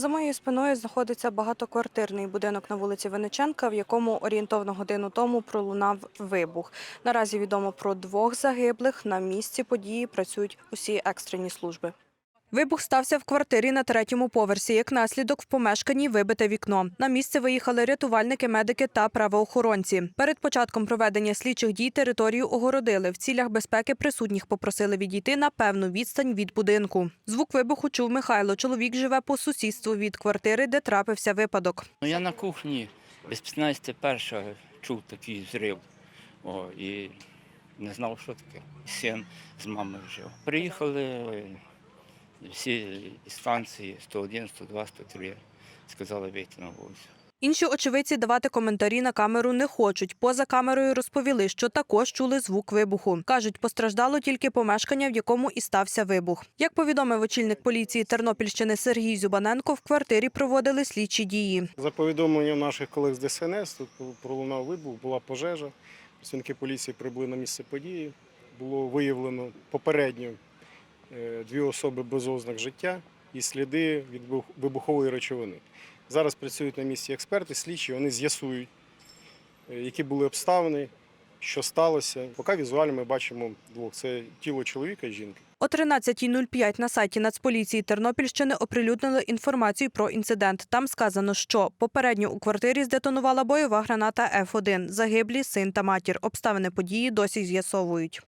За моєю спиною знаходиться багатоквартирний будинок на вулиці Вениченка, в якому орієнтовно годину тому пролунав вибух. Наразі відомо про двох загиблих. На місці події працюють усі екстрені служби. Вибух стався в квартирі на третьому поверсі. Як наслідок в помешканні вибите вікно. На місце виїхали рятувальники, медики та правоохоронці. Перед початком проведення слідчих дій територію огородили. В цілях безпеки присутніх попросили відійти на певну відстань від будинку. Звук вибуху чув Михайло. Чоловік живе по сусідству від квартири, де трапився випадок. Ну, я на кухні без 15 перша чув такий зрив. О, і не знав, що таке. Син з мамою жив. Приїхали всі станції 101, 102, 103. Сказали вийти на вулицю. Інші очевидці давати коментарі на камеру не хочуть. Поза камерою розповіли, що також чули звук вибуху. Кажуть, постраждало тільки помешкання, в якому і стався вибух. Як повідомив очільник поліції Тернопільщини Сергій Зюбаненко, в квартирі проводили слідчі дії. За повідомленням наших колег з ДСНС, тут пролунав вибух, була пожежа. Працівники поліції прибули на місце події. Було виявлено попередньо дві особи без ознак життя і сліди від вибухової речовини. Зараз працюють на місці експерти, слідчі, вони з'ясують, е, які були обставини, що сталося. Поки візуально ми бачимо двох: це тіло чоловіка і жінки. О 13.05 на сайті Нацполіції Тернопільщини оприлюднили інформацію про інцидент. Там сказано, що попередньо у квартирі здетонувала бойова граната Ф1. Загиблі син та матір. Обставини події досі з'ясовують.